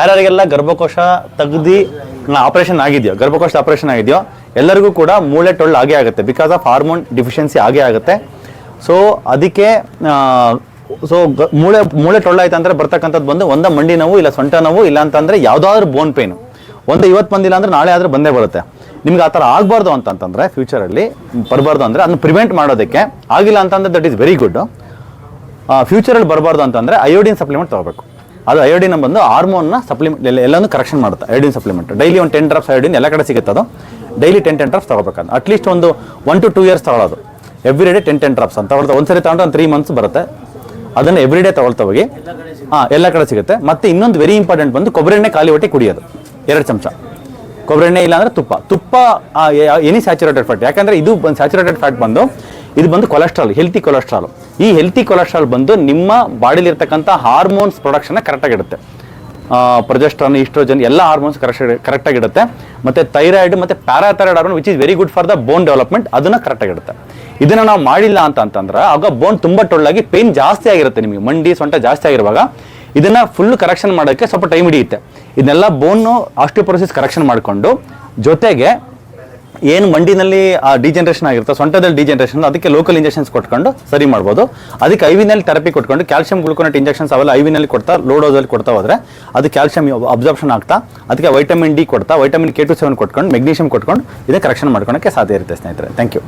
ಯಾರ್ಯಾರಿಗೆಲ್ಲ ಗರ್ಭಕೋಶ ತೆಗ್ದು ಆಪರೇಷನ್ ಆಗಿದೆಯೋ ಗರ್ಭಕೋಶ ಆಪರೇಷನ್ ಆಗಿದೆಯೋ, ಎಲ್ಲರಿಗೂ ಕೂಡ ಮೂಳೆ ಟೊಳ್ಳು ಆಗೇ ಆಗುತ್ತೆ. ಬಿಕಾಸ್ ಆಫ್ ಹಾರ್ಮೋನ್ ಡಿಫಿಷಿಯನ್ಸಿ ಆಗೇ ಆಗುತ್ತೆ. ಸೊ ಅದಕ್ಕೆ ಸೊ ಮೂಳೆ ಮೂಳೆ ಟೊಳ್ಳಾಯ್ತು ಅಂದ್ರೆ ಬರ್ತಕ್ಕಂಥದ್ದು ಬಂದು ಒಂದ ಮಂಡಿ ನೋವು, ಇಲ್ಲ ಸೊಂಟ ನೋವು, ಇಲ್ಲ ಅಂತಂದರೆ ಯಾವುದಾದ್ರೂ ಬೋನ್ ಪೇನು ಒಂದು ಇವತ್ತು ಬಂದಿಲ್ಲ ಅಂದ್ರೆ ನಾಳೆ ಆದ್ರೆ ಬಂದೇ ಬರುತ್ತೆ. ನಿಮ್ಗೆ ಆ ಥರ ಆಗಬಾರ್ದು ಅಂತಂತಂದರೆ ಫ್ಯೂಚರಲ್ಲಿ ಬರಬಾರ್ದು ಅಂದ್ರೆ ಅದನ್ನ ಪ್ರಿವೆಂಟ್ ಮಾಡೋದಕ್ಕೆ ಆಗಿಲ್ಲ ಅಂತಂದ್ರೆ ದಟ್ ಈಸ್ ವೆರಿ ಗುಡ್ ಫ್ಯೂಚರಲ್ಲಿ ಬರಬಾರ್ದು ಅಂತಂದ್ರೆ ಅಯೋಡಿನ್ ಸಪ್ಲಿಮೆಂಟ್ ತಗೋಬೇಕು. ಅದು ಅಯೋಡಿನ ಬಂದು ಹಾರ್ಮೋನ್ನ ಸಪ್ಲಿಮೆಂಟ್ ಎಲ್ಲನೂ ಕರೆಕ್ಷನ್ ಮಾಡುತ್ತೆ ಅಯೋಡಿನ್ ಸಪ್ಲಿಮೆಂಟ್ ಡೈಲಿ ಒಂದು ಟೆನ್ ಡ್ರಾಪ್ಸ್ ಅಯೋಡಿನ್ ಎಲ್ಲ ಕಡೆ ಸಿಗುತ್ತೆ ಅದು. ಡೈಲಿ ಟೆನ್ ಟೆನ್ ಡ್ರಾಪ್ಸ್ ತಗೋಬೇಕಾದ್ರೆ ಅಟ್ಲೀಸ್ಟ್ ಒಂದು ಒನ್ ಟು ಟೂ ಇಯರ್ಸ್ ತಗೊಳ್ಳೋದು every day ten ten drops ಅಂತ. ತಗೊಳ್ತಾ ಒಂದ್ಸರಿ ತಗೊಂಡ್ರೆ ಒಂದು ತ್ರೀ ಮಂತ್ಸ್ ಬರುತ್ತೆ. ಅದನ್ನು ಎವ್ರಿ ಡೇ ತಗೊಳ್ತಾ ಹೋಗಿ. ಹಾಂ, ಎಲ್ಲ ಕಡೆ ಸಿಗುತ್ತೆ. ಮತ್ತು ಇನ್ನೊಂದು ವೆರಿ ಇಂಪಾರ್ಟೆಂಟ್ ಬಂದು ಕೊಬ್ಬರಿ ಎಣ್ಣೆ ಖಾಲಿ ಹೊಟ್ಟೆ ಕುಡಿಯೋದು. ಎರಡು ಚಮಚ. ಕೊಬ್ಬರಿ ಎಣ್ಣೆ ಇಲ್ಲ ಅಂದ್ರೆ ತುಪ್ಪ ತುಪ್ಪ ಎನಿ ಸ್ಯಾಚುರೇಟೆಡ್ ಫ್ಯಾಟ್ ಯಾಕಂದರೆ ಇದು ಒಂದು ಸ್ಯಾಚುರೇಟೆಡ್ ಫ್ಯಾಟ್ ಬಂದು ಇದು ಬಂದು ಕೊಲೆಸ್ಟ್ರಾಲ್ ಹೆಲ್ತಿ ಕೊಲೆಸ್ಟ್ರಾಲ್ ಈ ಹೆಲ್ತಿ ಕೊಲೆಸ್ಟ್ರಾಲ್ ಬಂದು ನಿಮ್ಮ ಬಾಡಿಲಿ ಇರ್ತಕ್ಕಂಥ ಹಾರ್ಮೋನ್ಸ್ ಪ್ರೊಡಕ್ಷನ್ ಕರೆಕ್ಟಾಗಿಡುತ್ತೆ ಪ್ರೊಜೆಸ್ಟ್ರಾನ್ ಈಸ್ಟ್ರೋಜನ್ ಎಲ್ಲ ಹಾರ್ಮೋನ್ಸ್ ಕರೆಕ್ಟ್ ಕರೆಕ್ಟಾಗಿಡುತ್ತೆ ಮತ್ತೆ ಥೈರಾಯ್ಡ್ ಮತ್ತೆ parathyroid hormone which is very good for the bone development ಅದನ್ನ ಕರೆಕ್ಟಾಗಿಡುತ್ತೆ ಇದನ್ನ ನಾವು ಮಾಡಿಲ್ಲ ಅಂತ ಅಂತಂದ್ರೆ, ಆಗ ಬೋನ್ ತುಂಬಾ ಟೊಳ್ಳಾಗಿ ಪೇನ್ ಜಾಸ್ತಿ ಆಗಿರುತ್ತೆ ನಿಮಗೆ. ಮಂಡಿ, ಸೊಂಟ ಜಾಸ್ತಿ ಆಗಿರುವಾಗ, ಇದನ್ನ ಫುಲ್ ಕರೆಕ್ಷನ್ ಮಾಡೋಕ್ಕೆ ಸ್ವಲ್ಪ ಟೈಮ್ ಹಿಡಿಯುತ್ತೆ. ಇದನ್ನೆಲ್ಲ ಬೋನು ಆಸ್ಟಿಯೋಪೊರೋಸಿಸ್ ಕರೆಕ್ಷನ್ ಮಾಡಿಕೊಂಡು, ಜೊತೆಗೆ ಏನು ಮಂಡಿನಲ್ಲಿ ಆ ಡಿಜನರೇಷನ್ ಆಗಿರುತ್ತೆ, ಸೊಂಟದಲ್ಲಿ ಡಿಜನರೇಷನ್ ಅದಕ್ಕೆ ಲೋಕಲ್ ಇಂಜೆಕ್ಷನ್ಸ್ ಕೊಟ್ಕೊಂಡು ಸರಿ ಮಾಡ್ಬೋದು. ಅದಕ್ಕೆ ಐವಿನಲ್ಲಿ ಥೆರಪಿ ಕೊಟ್ಕೊಂಡು ಕ್ಯಾಲ್ಸಿಯಂ ಗ್ಲುಕೋನೆಟ್ ಇಂಜೆಕ್ಷನ್ಸ್ ಅವೆಲ್ಲ ಐವಿನಲ್ಲಿ ಕೊಡ್ತಾ ಲೋ ಡೋಸಲ್ಲಿ ಕೊಡ್ತಾ ಹೋದ್ರೆ ಅದು ಕ್ಯಾಲ್ಸಿಯಂ ಅಬ್ಸಾರ್ಪ್ಷನ್ ಆಗ್ತಾ, ಅದಕ್ಕೆ ವೈಟಮಿನ್ ಡಿ ಕೊಡ್ತಾ ವೈಟಮಿನ್ ಕೆ ಟು ಸೆವೆನ್ ಕೊಟ್ಕೊಂಡು ಮೆಗ್ನೀಷಿಯಂ ಕೊಟ್ಕೊಂಡು ಇದೇ ಕರೆಕ್ಷನ್ ಮಾಡ್ಕೊಳಕ್ಕೆ ಸಾಧ್ಯ ಇರುತ್ತೆ ಸ್ನೇಹಿತರೆ. Thank you